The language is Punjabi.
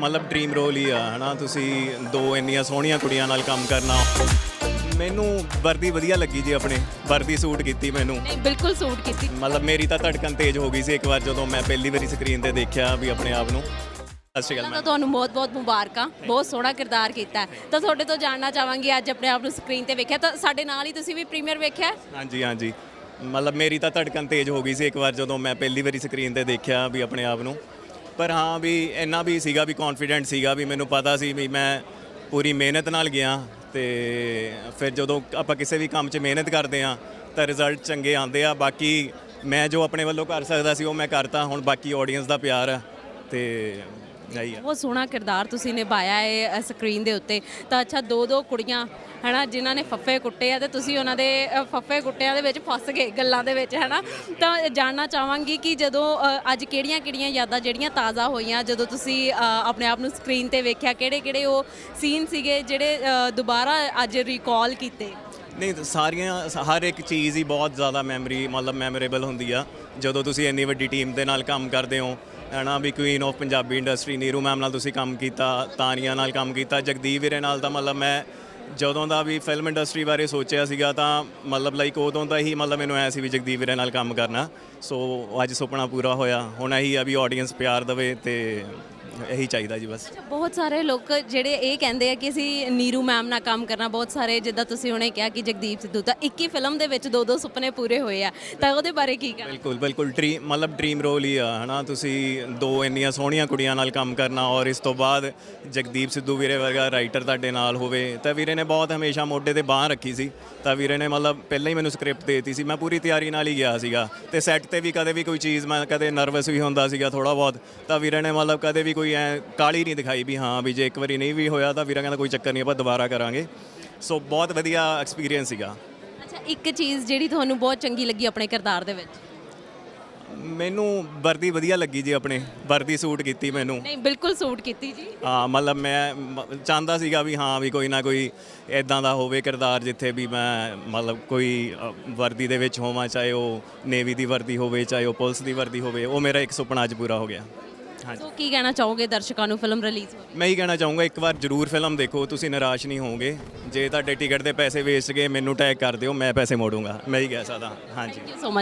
ਮਤਲਬ ਡ੍ਰੀਮ ਰੋਲ ਹੀ ਆ ਹਨਾ? ਤੁਸੀਂ ਦੋ ਇੰਨੀਆਂ ਸੋਹਣੀਆਂ ਕੁੜੀਆਂ ਨਾਲ ਕੰਮ ਕਰਨਾ। ਮੈਨੂੰ ਵਰਦੀ ਵਧੀਆ ਲੱਗੀ ਜੀ ਆਪਣੇ ਵਰਦੀ ਸੂਟ ਕੀਤੀ ਮੈਨੂੰ। ਨਹੀਂ ਬਿਲਕੁਲ ਸੂਟ ਕੀਤੀ। ਮਤਲਬ ਮੇਰੀ ਤਾਂ ਧੜਕਣ ਤੇਜ਼ ਹੋ ਗਈ ਸੀ ਇੱਕ ਵਾਰ ਜਦੋਂ ਮੈਂ ਪਹਿਲੀ ਵਾਰੀ ਸਕਰੀਨ ਤੇ ਦੇਖਿਆ ਵੀ ਆਪਣੇ ਆਪ ਨੂੰ। ਸਤਿ ਸ਼੍ਰੀ ਅਕਾਲ ਤਾਂ ਮੈਂ ਤੁਹਾਨੂੰ ਬਹੁਤ-ਬਹੁਤ ਮੁਬਾਰਕਾਂ ਬਹੁਤ ਸੋਹਣਾ ਕਿਰਦਾਰ ਕੀਤਾ। ਤਾਂ ਤੁਹਾਡੇ ਤੋਂ ਜਾਣਨਾ ਚਾਹਾਂਗੀ ਅੱਜ ਆਪਣੇ ਆਪ ਨੂੰ ਸਕਰੀਨ ਤੇ ਵੇਖਿਆ। ਤਾਂ ਸਾਡੇ ਨਾਲ ਹੀ ਤੁਸੀਂ ਵੀ ਪ੍ਰੀਮੀਅਰ ਵੇਖਿਆ? ਹਾਂਜੀ ਹਾਂਜੀ। ਮਤਲਬ ਮੇਰੀ ਤਾਂ ਧੜਕਣ ਤੇਜ਼ ਹੋ ਗਈ ਸੀ ਇੱਕ ਵਾਰ ਜਦੋਂ ਮੈਂ ਪਹਿਲੀ ਵਾਰੀ ਸਕਰੀਨ ਤੇ ਦੇਖਿਆ ਵੀ ਆਪਣੇ ਆਪ ਨੂੰ। ਪਰ ਹਾਂ ਵੀ ਇੰਨਾ ਵੀ ਸੀਗਾ ਵੀ ਕੌਨਫੀਡੈਂਟ ਸੀਗਾ ਵੀ ਮੈਨੂੰ ਪਤਾ ਸੀ ਵੀ ਮੈਂ ਪੂਰੀ ਮਿਹਨਤ ਨਾਲ ਗਿਆ ਤੇ ਫਿਰ ਜਦੋਂ ਆਪਾਂ ਕਿਸੇ ਵੀ ਕੰਮ 'ਚ ਮਿਹਨਤ ਕਰਦੇ ਆ ਤਾਂ ਰਿਜ਼ਲਟ ਚੰਗੇ ਆਉਂਦੇ ਆ। ਬਾਕੀ ਮੈਂ ਜੋ ਆਪਣੇ ਵੱਲੋਂ ਕਰ ਸਕਦਾ ਸੀ ਉਹ ਮੈਂ ਕਰਤਾ, ਹੁਣ ਬਾਕੀ ਆਡੀਅנס ਦਾ ਪਿਆਰ ਆ ਤੇ ਇਹੀ ਆ। ਬਹੁਤ ਸੋਹਣਾ ਕਿਰਦਾਰ ਤੁਸੀਂ ਨਿਭਾਇਆ ਹੈ ਸਕਰੀਨ ਦੇ ਉੱਤੇ। ਤਾਂ ਅੱਛਾ ਦੋ ਦੋ ਕੁੜੀਆਂ ਹਨਾ ਜਿਨ੍ਹਾਂ ਨੇ ਫੱਫੇ ਕੁੱਟੇ ਆ ਤੇ ਤੁਸੀਂ ਉਹਨਾਂ ਦੇ ਅ, ਫੱਫੇ ਕੁੱਟਿਆਂ ਦੇ ਵਿੱਚ ਫਸ ਗਏ ਗੱਲਾਂ ਦੇ ਵਿੱਚ ਹਨਾ। ਤਾਂ ਜਾਣਨਾ ਚਾਹਾਂਗੀ ਕਿ ਜਦੋਂ ਅ, ਅੱਜ ਕਿਹੜੀਆਂ-ਕਿਹੜੀਆਂ ਯਾਦਾਂ ਜਿਹੜੀਆਂ ਤਾਜ਼ਾ ਹੋਈਆਂ ਜਦੋਂ ਤੁਸੀਂ ਅ, ਆਪਣੇ ਆਪ ਨੂੰ ਸਕਰੀਨ ਤੇ ਵੇਖਿਆ ਕਿਹੜੇ-ਕਿਹੜੇ ਉਹ ਸੀਨ ਸੀਗੇ ਜਿਹੜੇ ਅ, ਦੁਬਾਰਾ ਅੱਜ ਰੀਕਾਲ ਕੀਤੇ? ਨਹੀਂ, ਸਾਰੀਆਂ ਸ- ਹਰ ਇੱਕ ਚੀਜ਼ ਹੀ ਬਹੁਤ ਜ਼ਿਆਦਾ ਮੈਮਰੀ, ਮਤਲਬ ਮੈਮੋਰੇਬਲ ਹੁੰਦੀ ਆ। ਜਦੋਂ ਤੁਸੀਂ ਇੰਨੀ ਵੱਡੀ ਟੀਮ ਦੇ ਨਾਲ ਕੰਮ ਕਰਦੇ ਹੋ, ਹਨਾ, ਵੀ queen of Punjabi industry Neeru ma'am ਨਾਲ ਤੁਸੀਂ ਕੰਮ ਕੀਤਾ, ਤਾਨੀਆ ਨਾਲ ਕੰਮ ਕੀਤਾ, ਜਗਦੀਪ ਵੀਰੇ ਨਾਲ ਤਾਂ ਮਤਲਬ ਮੈਂ ਜਦੋਂ ਦਾ ਵੀ ਫਿਲਮ ਇੰਡਸਟਰੀ ਬਾਰੇ ਸੋਚਿਆ ਸੀਗਾ ਤਾਂ ਮਤਲਬ ਲਾਈਕ ਉਦੋਂ ਦਾ ਹੀ ਮਤਲਬ ਮੈਨੂੰ ਐ ਸੀ ਵੀ ਜਗਦੀਪ ਵੀਰੇ ਨਾਲ ਕੰਮ ਕਰਨਾ। ਸੋ ਅੱਜ ਸੁਪਨਾ ਪੂਰਾ ਹੋਇਆ। ਹੁਣ ਇਹੀ ਆ ਵੀ ਆਡੀਅנס ਪਿਆਰ ਦੇਵੇ ਤੇ ਇਹੀ ਚਾਹੀਦਾ ਜੀ ਬਸ। ਅੱਛਾ ਬਹੁਤ ਸਾਰੇ ਲੋਕ ਜਿਹੜੇ ਇਹ ਕਹਿੰਦੇ ਆ ਕਿ ਅਸੀਂ ਨੀਰੂ ਮੈਮ ਨਾਲ ਕੰਮ ਕਰਨਾ ਬਹੁਤ ਸਾਰੇ ਜਿੱਦਾਂ ਤੁਸੀਂ ਹੁਣੇ ਕਿਹਾ ਕਿ ਜਗਦੀਪ ਸਿੱਧੂ ਤਾਂ ਇੱਕ ਹੀ ਫਿਲਮ ਦੇ ਵਿੱਚ ਦੋ ਦੋ ਸੁਪਨੇ ਪੂਰੇ ਹੋਏ ਆ। ਤਾਂ ਉਹਦੇ ਬਾਰੇ ਕੀ ਕਹਿਣਾ? ਬਿਲਕੁਲ ਬਿਲਕੁਲ ਡ੍ਰੀਮ ਮਤਲਬ ਡ੍ਰੀਮ ਰੋਲ ਹੀ ਆ ਹਨਾ? ਤੁਸੀਂ ਦੋ ਇੰਨੀਆਂ ਸੋਹਣੀਆਂ ਕੁੜੀਆਂ ਨਾਲ ਕੰਮ ਕਰਨਾ ਔਰ ਇਸ ਤੋਂ ਬਾਅਦ ਜਗਦੀਪ ਸਿੱਧੂ ਵੀਰੇ ਵਰਗਾ ਰਾਈਟਰ ਤੁਹਾਡੇ ਨਾਲ ਹੋਵੇ ਤਾਂ ਵੀਰੇ ਨੇ ਬਹੁਤ ਹਮੇਸ਼ਾ ਮੋਢੇ ਤੇ ਬਾਹ ਰੱਖੀ ਸੀ। ਤਾਂ ਵੀਰੇ ਨੇ ਮਤਲਬ ਪਹਿਲਾਂ ਹੀ ਮੈਨੂੰ ਸਕ੍ਰਿਪਟ ਦੇਤੀ ਸੀ ਮੈਂ ਪੂਰੀ ਤਿਆਰੀ ਨਾਲ ਹੀ ਗਿਆ ਸੀਗਾ। ਤੇ ਸੈੱਟ ਤੇ ਵੀ ਕਦੇ ਵੀ ਕੋਈ ਚੀਜ਼ ਮੈਂ ਕਦੇ ਨਰਵਸ ਵੀ ਹੁੰਦਾ ਸੀਗਾ ਥੋੜਾ ਬਹੁਤ ਤਾਂ ਵੀਰੇ ਨੇ ਮਤਲਬ ਕਦੇ ਵੀ ਕੋਈ ਐ ਕਾਲੀ ਨਹੀਂ ਦਿਖਾਈ ਵੀ ਹਾਂ ਵੀ ਜੇ ਇੱਕ ਵਾਰੀ ਨਹੀਂ ਵੀ ਹੋਇਆ ਤਾਂ ਵੀਰਾ ਕਹਿੰਦਾ ਕੋਈ ਚੱਕਰ ਨਹੀਂ ਆਪਾਂ ਦੁਬਾਰਾ ਕਰਾਂਗੇ। ਸੋ ਬਹੁਤ ਵਧੀਆ ਐਕਸਪੀਰੀਅੰਸ ਸੀਗਾ। ਅੱਛਾ ਇੱਕ ਚੀਜ਼ ਜਿਹੜੀ ਤੁਹਾਨੂੰ ਬਹੁਤ ਚੰਗੀ ਲੱਗੀ ਆਪਣੇ ਕਿਰਦਾਰ ਦੇ ਵਿੱਚ? ਮੈਨੂੰ ਵਰਦੀ ਵਧੀਆ ਲੱਗੀ ਜੀ ਆਪਣੇ ਵਰਦੀ ਸੂਟ ਕੀਤੀ ਮੈਨੂੰ। ਨਹੀਂ ਬਿਲਕੁਲ ਸੂਟ ਕੀਤੀ ਜੀ। ਹਾਂ ਮਤਲਬ ਮੈਂ ਮ- ਚਾਹੁੰਦਾ ਸੀਗਾ ਵੀ ਹਾਂ ਵੀ ਕੋਈ ਨਾ ਕੋਈ ਇਦਾਂ ਦਾ ਹੋਵੇ ਕਿਰਦਾਰ ਜਿੱਥੇ ਵੀ ਮੈਂ ਮਤਲਬ ਕੋਈ ਅ, ਵਰਦੀ ਦੇ ਵਿੱਚ ਹੋਵਾਂ ਚਾਹੇ ਉਹ ਨੇਵੀ ਦੀ ਵਰਦੀ ਹੋਵੇ ਚਾਹੇ ਉਹ ਪੁਲਿਸ ਦੀ ਵਰਦੀ ਹੋਵੇ ਉਹ ਮੇਰਾ ਇੱਕ ਸੁਪਨਾ ਅੱਜ ਪੂਰਾ ਹੋ ਗਿਆ। ਹਾਂਜੀ। ਸੋ ਕੀ ਕਹਿਣਾ ਚਾਹੋਗੇ ਦਰਸ਼ਕਾਂ ਨੂੰ ਫਿਲਮ ਰਿਲੀਜ਼ ਹੋ ਮੈਂ ਹੀ ਕਹਿਣਾ ਚਾਹੂੰਗਾ ਇੱਕ ਵਾਰ ਜਰੂਰ ਫਿਲਮ ਦੇਖੋ ਤੁਸੀਂ ਨਿਰਾਸ਼ ਨਹੀਂ ਹੋਵੋਗੇ। ਜੇ ਤੁਹਾਡੇ ਟਿਕਟ ਦੇ ਪੈਸੇ ਵੇਚ ਗਏ ਮੈਨੂੰ ਟੈਗ ਕਰ ਦਿਓ ਮੈਂ ਪੈਸੇ ਮੋੜੂੰਗਾ। ਮੈਂ ਹੀ ਕਹਿ ਸਕਦਾ ਹਾਂਜੀ। Thank you so